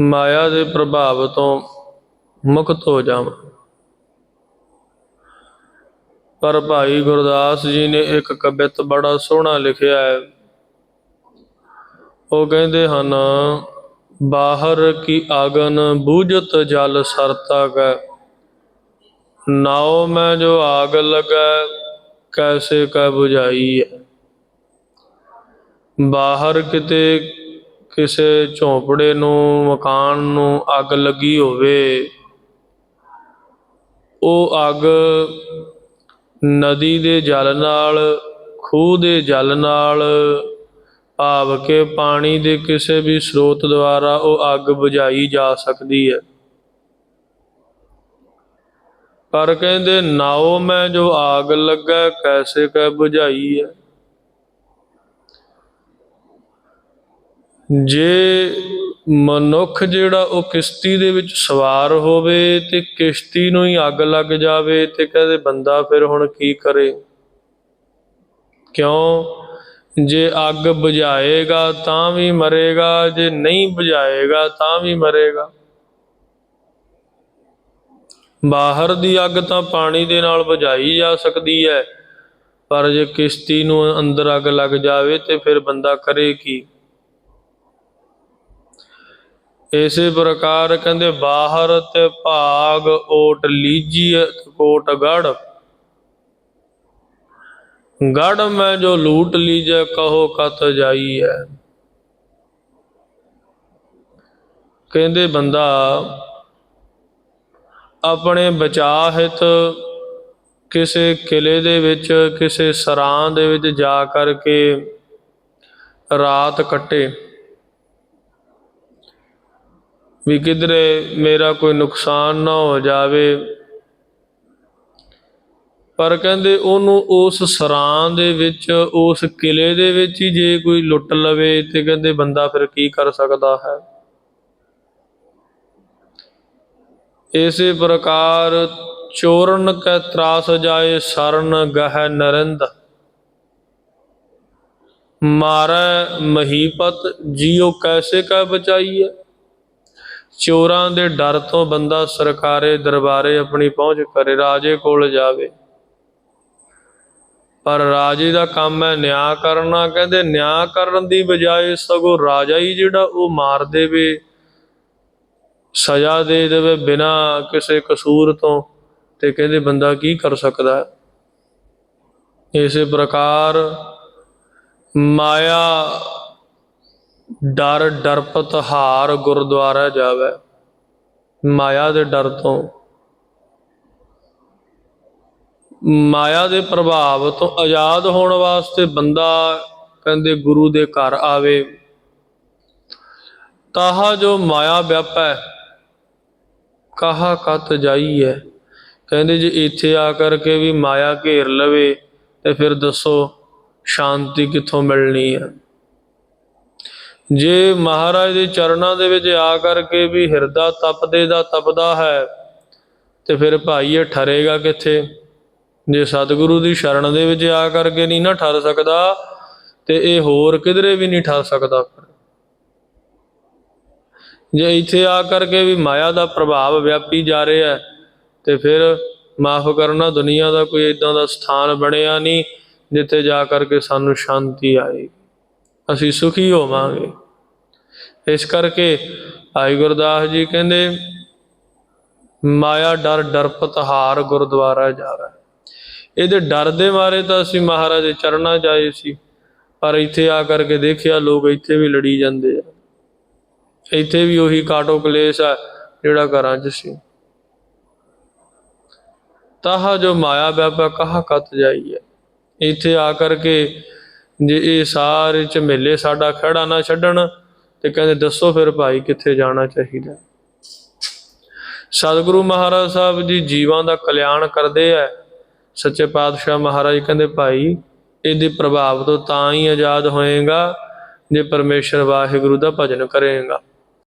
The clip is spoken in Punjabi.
ਮਾਇਆ ਦੇ ਪ੍ਰਭਾਵ ਤੋਂ ਮੁਕਤ ਹੋ ਜਾਵਾਂ। ਪਰ ਭਾਈ ਗੁਰਦਾਸ ਜੀ ਨੇ ਇੱਕ ਕਵਿਤ ਬੜਾ ਸੋਹਣਾ ਲਿਖਿਆ ਹੈ। ਉਹ ਕਹਿੰਦੇ ਹਨ, ਬਾਹਰ ਕੀ ਆਗਨ ਬੂਝਤ ਜਲ ਸਰਤਾ ਕੈ। ਨਾਉ ਮੈਂ ਜੋ ਆਗ ਲਗੈ, ਕੈਸੇ ਕੈ 부ਝਾਈ ਹੈ। ਬਾਹਰ ਕਿਤੇ ਕਿਸੇ ਝੌਂਪੜੇ ਨੂੰ, ਮਕਾਨ ਨੂੰ ਅੱਗ ਲੱਗੀ ਹੋਵੇ, ਉਹ ਅੱਗ ਨਦੀ ਦੇ ਜਲ ਨਾਲ, ਖੂਹ ਦੇ ਜਲ ਨਾਲ ਭਾਵ ਕੇ ਪਾਣੀ ਦੇ ਕਿਸੇ ਵੀ ਸਰੋਤ ਦੁਆਰਾ ਉਹ ਅੱਗ ਬੁਝਾਈ ਜਾ ਸਕਦੀ ਹੈ। ਪਰ ਕਹਿੰਦੇ, ਨਾਉ ਮੈਂ ਜੋ ਆਗ ਲੱਗਾ, ਕੈਸੇ ਕੈ ਬੁਝਾਈ ਹੈ? ਜੇ ਮਨੁੱਖ ਜਿਹੜਾ ਉਹ ਕਿਸ਼ਤੀ ਦੇ ਵਿੱਚ ਸਵਾਰ ਹੋਵੇ ਤੇ ਕਿਸ਼ਤੀ ਨੂੰ ਹੀ ਅੱਗ ਲੱਗ ਜਾਵੇ ਤੇ ਕਹਿੰਦੇ ਬੰਦਾ ਫਿਰ ਹੁਣ ਕੀ ਕਰੇ? ਕਿਉਂ? ਜੇ ਅੱਗ ਬੁਝਾਏਗਾ ਤਾਂ ਵੀ ਮਰੇਗਾ, ਜੇ ਨਹੀਂ ਬੁਝਾਏਗਾ ਤਾਂ ਵੀ ਮਰੇਗਾ। ਬਾਹਰ ਦੀ ਅੱਗ ਤਾਂ ਪਾਣੀ ਦੇ ਨਾਲ ਬੁਝਾਈ ਜਾ ਸਕਦੀ ਹੈ, ਪਰ ਜੇ ਕਿਸ਼ਤੀ ਨੂੰ ਅੰਦਰ ਅੱਗ ਲੱਗ ਜਾਵੇ ਤੇ ਫਿਰ ਬੰਦਾ ਕਰੇ ਕੀ? ਇਸੇ ਪ੍ਰਕਾਰ ਕਹਿੰਦੇ ਬਾਹਰ ਤੇ ਭਾਗ ਓਟ ਲੀਜੀ ਕੋਟ ਗੜ। ਗੜ ਮੈਂ ਜੋ ਲੂਟ ਲੀਜੇ, ਕਹੋ ਕਤ ਜਾਈ ਹੈ ਕਹਿੰਦੇ ਬੰਦਾ, ਆਪਣੇ ਬਚਾਅ ਹਿਤ ਕਿਸੇ ਕਿਲੇ ਦੇ ਵਿੱਚ, ਕਿਸੇ ਸਰਾਂ ਦੇ ਵਿੱਚ ਜਾ ਕਰਕੇ ਰਾਤ ਕੱਟੇ। ਵੀ ਕਿਧਰੇ ਮੇਰਾ ਕੋਈ ਨੁਕਸਾਨ ਨਾ ਹੋ ਜਾਵੇ। ਪਰ ਕਹਿੰਦੇ ਉਹਨੂੰ ਉਸ ਸਰਾਂ ਦੇ ਵਿੱਚ, ਉਸ ਕਿਲੇ ਦੇ ਵਿੱਚ ਹੀ ਜੇ ਕੋਈ ਲੁੱਟ ਲਵੇ ਤੇ ਕਹਿੰਦੇ ਬੰਦਾ ਫਿਰ ਕੀ ਕਰ ਸਕਦਾ ਹੈ? ਇਸੇ ਪ੍ਰਕਾਰ ਚੋਰਨ ਕੈ ਤਰਾਸ ਜਾਏ, ਸਰਨ ਗਹਿ ਨਰਿੰਦ। ਮਾਰੈ ਮਹੀਪਤ, ਜਿਉ ਕੈਸੇ ਕੈ ਬਚਾਈਐ? ਚੋਰਾਂ ਦੇ ਡਰ ਤੋਂ ਬੰਦਾ ਸਰਕਾਰੇ ਦਰਬਾਰੇ ਆਪਣੀ ਪਹੁੰਚ ਕਰੇ, ਰਾਜੇ ਕੋਲ ਜਾਵੇ। ਪਰ ਰਾਜੇ ਦਾ ਕੰਮ ਹੈ ਨਿਆਂ ਕਰਨਾ। ਕਹਿੰਦੇ ਨਿਆਂ ਕਰਨ ਦੀ ਬਜਾਏ ਸਗੋਂ ਰਾਜਾ ਹੀ ਜਿਹੜਾ ਉਹ ਮਾਰ ਦੇਵੇ, ਸਜ਼ਾ ਦੇ ਦੇਵੇ ਬਿਨਾ ਕਿਸੇ ਕਸੂਰ ਤੋਂ। ਤੇ ਕਹਿੰਦੇ ਬੰਦਾ ਕੀ ਕਰ ਸਕਦਾ ਹੈ? ਇਸੇ ਪ੍ਰਕਾਰ ਮਾਇਆ ਡਰ ਡਰਪਤ ਹਾਰ ਗੁਰਦੁਆਰਾ ਜਾਵੇ, ਮਾਇਆ ਦੇ ਡਰ ਤੋਂ। ਮਾਇਆ ਦੇ ਪ੍ਰਭਾਵ ਤੋਂ ਆਜ਼ਾਦ ਹੋਣ ਵਾਸਤੇ ਬੰਦਾ ਕਹਿੰਦੇ ਗੁਰੂ ਦੇ ਘਰ ਆਵੇ। ਤਾਹਾ ਜੋ ਮਾਇਆ ਵਿਆਪੈ, ਕਹਾ ਕਤ ਜਾਈਐ? ਕਹਿੰਦੇ ਜੇ ਇੱਥੇ ਆ ਕਰਕੇ ਵੀ ਮਾਇਆ ਘੇਰ ਲਵੇ ਤੇ ਫਿਰ ਦੱਸੋ, ਸ਼ਾਂਤੀ ਕਿੱਥੋਂ ਮਿਲਣੀ ਹੈ ਜੇ ਮਹਾਰਾਜ ਦੇ ਚਰਨਾਂ ਦੇ ਵਿੱਚ ਆ ਕਰਕੇ ਵੀ ਹਿਰਦਾ ਤਪਦੇ ਦਾ ਤਪਦਾ ਹੈ, ਤੇ ਫਿਰ ਭਾਈ ਇਹ ਠਰੇਗਾ ਕਿੱਥੇ? ਜੇ ਸਤਿਗੁਰੂ ਦੀ ਸ਼ਰਨ ਦੇ ਵਿੱਚ ਆ ਕਰਕੇ ਨਹੀਂ ਨਾ ਠਰ ਸਕਦਾ, ਤੇ ਇਹ ਹੋਰ ਕਿਧਰੇ ਵੀ ਨਹੀਂ ਠਰ ਸਕਦਾ ਜੇ ਇੱਥੇ ਆ ਕਰਕੇ ਵੀ ਮਾਇਆ ਦਾ ਪ੍ਰਭਾਵ ਵਿਆਪੀ ਜਾ ਰਿਹਾ ਹੈ, ਤੇ ਫਿਰ ਮਾਫ ਕਰਨਾ ਦੁਨੀਆ ਦਾ ਕੋਈ ਇਦਾਂ ਦਾ ਸਥਾਨ ਬਣਿਆ ਨਹੀਂ, ਜਿੱਥੇ ਜਾ ਕਰਕੇ ਸਾਨੂੰ ਸ਼ਾਂਤੀ ਆਏਗੀ। ਅਸੀਂ ਸੁਖੀ ਹੋਵਾਂਗੇ। ਇਸ ਕਰਕੇ ਭਾਈ ਗੁਰਦਾਸ ਜੀ ਕਹਿੰਦੇ, ਮਾਇਆ ਡਰ ਡਰਪਤ ਹਾਰ ਗੁਰਦੁਆਰਾ ਜਾਵੇ। ਇਹਦੇ ਡਰ ਦੇ ਮਾਰੇ ਤਾਂ ਅਸੀਂ ਮਹਾਰਾਜ ਦੇ ਚਰਨਾਂ 'ਚ ਸੀ, ਪਰ ਇੱਥੇ ਆ ਕਰਕੇ ਦੇਖਿਆ, ਲੋਕ ਇੱਥੇ ਵੀ ਲੜੀ ਜਾਂਦੇ ਆ। ਇੱਥੇ ਵੀ ਉਹੀ ਕਾਟੋ ਕਲੇਸ਼ ਆ ਜਿਹੜਾ ਘਰਾਂ 'ਚ ਸੀ। ਤਾਹ ਜੋ ਮਾਇਆ ਵਿਆਪਾ ਕਹਾ ਕਤ ਹੈ ਇੱਥੇ ਆ ਕਰਕੇ ਜੇ ਇਹ ਸਾਰੇ ਝਮੇਲੇ ਸਾਡਾ ਖੜਾ ਨਾ ਛੱਡਣ, ਤੇ ਕਹਿੰਦੇ ਦੱਸੋ ਫਿਰ ਭਾਈ ਕਿੱਥੇ ਜਾਣਾ ਚਾਹੀਦਾ? ਸਤਿਗੁਰੂ ਮਹਾਰਾਜ ਸਾਹਿਬ ਜੀ ਜੀਵਾਂ ਦਾ ਕਲਿਆਣ ਕਰਦੇ ਆ ਸੱਚੇ ਪਾਤਸ਼ਾਹ ਮਹਾਰਾਜ ਕਹਿੰਦੇ, ਭਾਈ, ਇਹਦੇ ਪ੍ਰਭਾਵ ਤੋਂ ਤਾਂ ਹੀ ਆਜ਼ਾਦ ਹੋਏਗਾ, ਜੇ ਪਰਮੇਸ਼ਰ ਵਾਹਿਗੁਰੂ ਦਾ ਭਜਨ ਕਰੇਗਾ।